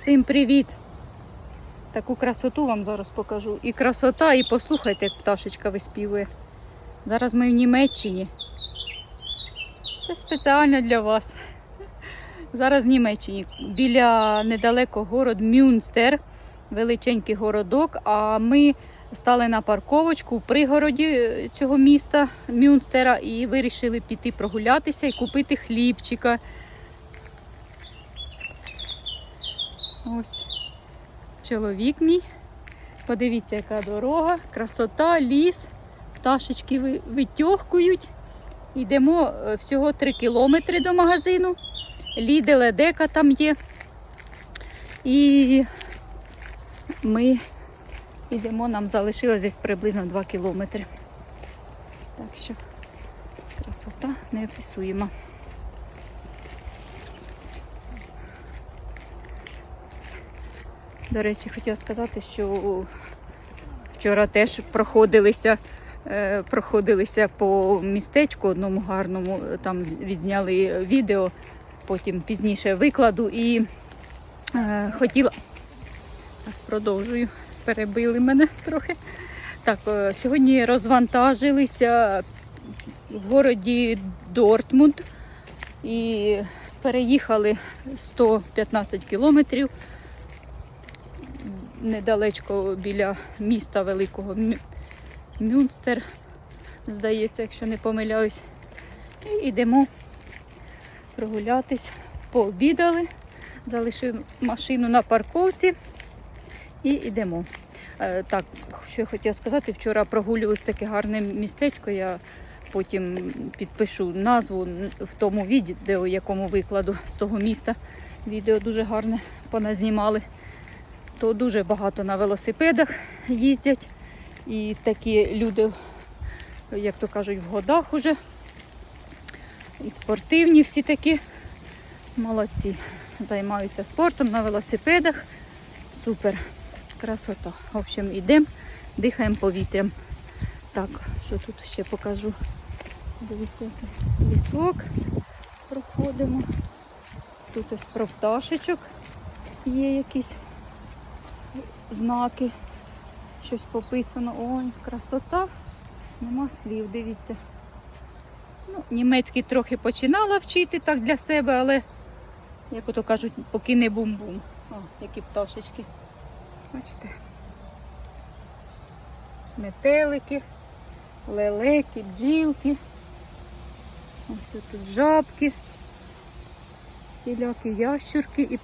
Всім привіт! Таку красоту вам зараз покажу. І красота, і послухайте, як пташечка виспівує. Зараз ми в Німеччині. Це спеціально для вас. Зараз в Німеччині. Біля недалеко город Мюнстер, величенький городок. А ми стали на парковочку в пригороді е, цього міста Мюнстера і вирішили піти прогулятися і купити хлібчика. Ось чоловік мій. Подивіться, яка дорога, красота, ліс, пташечки витьохкують. Йдемо е, всього 3 кілометри до магазину. Лідель, Едека там є. І ми йдемо, нам залишилось десь приблизно 2 кілометри. Так що красота неописуєма. До речі, хотіла сказати, що вчора теж проходилися, е, проходилися по містечку одному гарному, е, там відзняли відео, потім пізніше викладу і е, хотіла. Так, продовжую, перебили мене трохи. Так, сьогодні розвантажилися в городі Дортмунд і переїхали 115 кілометрів недалечко біля міста великого Мюнстер, здається, якщо не помиляюсь. І йдемо прогулятись. Пообідали, залишили машину на парковці і йдемо. Е, Так, що я хотіла сказати, вчора прогулювалось таке гарне містечко. Я потім підпишу назву в тому відео, якому викладу з того міста. Відео дуже гарне поназнімали то дуже багато на велосипедах їздять. І такі люди, як то кажуть, в годах уже. І спортивні всі такі. Молодці. Займаються спортом на велосипедах. Супер. Красота. В общем, йдемо, дихаємо повітрям. Так, що тут ще покажу. Дивіться, лісок проходимо. Тут ось про пташечок є якісь знаки. Щось пописано. Ой, красота. Нема слів, дивіться. Ну, німецький трохи починала вчити так для себе, але, як ото кажуть, поки не бум-бум. О, які пташечки. Бачите. Метелики, лелеки, бджілки. Ось тут жабки, всілякі ящурки і